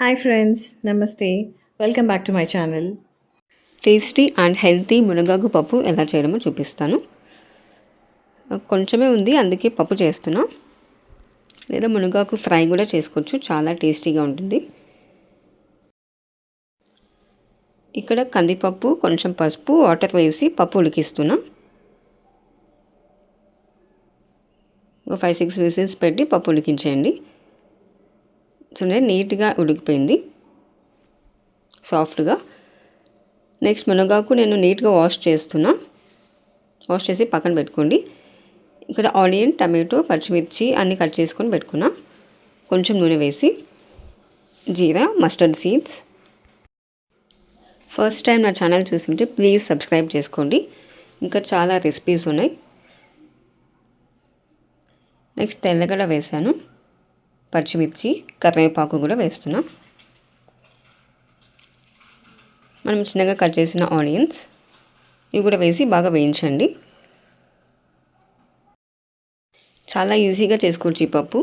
Hi friends నమస్తే. Welcome back to my channel tasty and healthy మునగాకు పప్పు ఎలా చేయడమో చూపిస్తాను. కొంచెమే ఉంది అందుకే పప్పు చేస్తున్నా. లేదా మునగాకు ఫ్రై కూడా చేసుకోవచ్చు చాలా టేస్టీగా ఉంటుంది. ఇక్కడ కందిపప్పు కొంచెం పసుపు వాటర్ వేసి పప్పు ఉడికిస్తున్నా. ఒక ఫైవ్ సిక్స్ విజిల్స్ పెట్టి పప్పు ఉడికించేయండి. చూడండి నీట్గా ఉడికిపోయింది. సాఫ్ట్గా. నెక్స్ట్ మునగాకు నేను నీట్గా వాష్ చేస్తున్నా. వాష్ చేసి పక్కన పెట్టుకోండి. ఇక్కడ ఆనియన్ టమాటో పచ్చిమిర్చి అన్నీ కట్ చేసుకొని పెట్టుకున్నా. కొంచెం నూనె వేసి. Jeera mustard seeds. First time నా ఛానల్ చూస్తుంటే ప్లీజ్ సబ్స్క్రైబ్ చేసుకోండి. ఇంకా చాలా రెసిపీస్ ఉన్నాయి. నెక్స్ట్ తెల్లగడ్డ వేసాను. పచ్చిమిర్చి కరివేపాకు కూడా వేస్తున్నాం. మనం చిన్నగా కట్ చేసిన ఆనియన్స్ ఇవి కూడా వేసి బాగా వేయించండి. చాలా ఈజీగా చేసుకోవచ్చు ఈ పప్పు.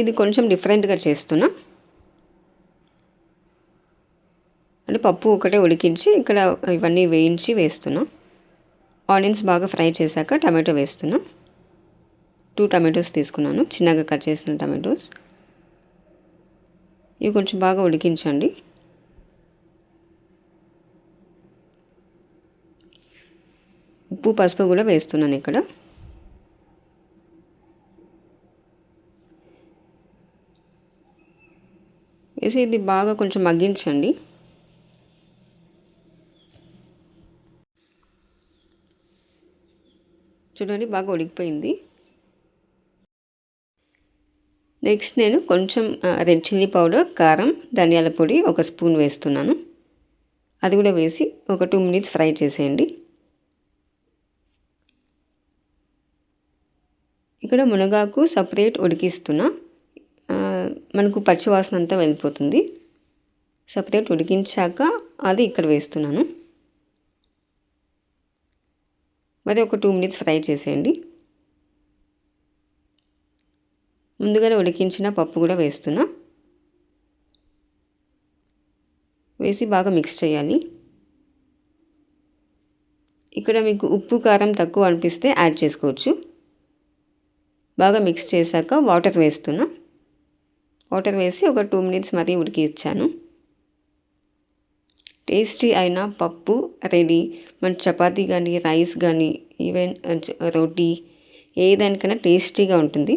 ఇది కొంచెం డిఫరెంట్గా చేస్తున్నా. అంటే పప్పు ఒకటే ఉడికించి ఇక్కడ ఇవన్నీ వేయించి వేస్తున్నా. ఆనియన్స్ బాగా ఫ్రై చేశాక టమాటో వేస్తున్నా. టూ టమాటోస్ తీసుకున్నాను. చిన్నగా కట్ చేసిన టమాటోస్. ఇవి కొంచెం బాగా ఉడికించండి. ఉప్పు పసుపు కూడా వేస్తున్నాను ఇక్కడ. వేసి ఇది బాగా కొంచెం మగ్గించండి. చూడండి బాగా ఉడికిపోయింది. నెక్స్ట్ నేను కొంచెం రెడ్ చిల్లీ పౌడర్ కారం ధనియాల పొడి ఒక స్పూన్ వేస్తున్నాను. అది కూడా వేసి ఒక టూ మినిట్స్ ఫ్రై చేసేయండి. ఇక్కడ మునగాకు సపరేట్ ఉడికిస్తున్నా. మనకు పచ్చివాసన అంతా వెళ్ళిపోతుంది. సపరేట్ ఉడికించాక అది ఇక్కడ వేస్తున్నాను. మరి ఒక టూ మినిట్స్ ఫ్రై చేసేయండి. ముందుగానే ఉడికించిన పప్పు కూడా వేస్తున్నా. వేసి బాగా మిక్స్ చేయాలి. ఇక్కడ మీకు ఉప్పు కారం తక్కువ అనిపిస్తే యాడ్ చేసుకోవచ్చు. బాగా మిక్స్ చేశాక వాటర్ వేస్తున్నా. వాటర్ వేసి ఒక టూ మినిట్స్ మరీ ఉడికి ఇచ్చాను టేస్టీ అయిన పప్పు రెడీ మన చపాతీ కానీ రైస్ కానీ ఈవెన్ రోటీ ఏదానికైనా టేస్టీగా ఉంటుంది.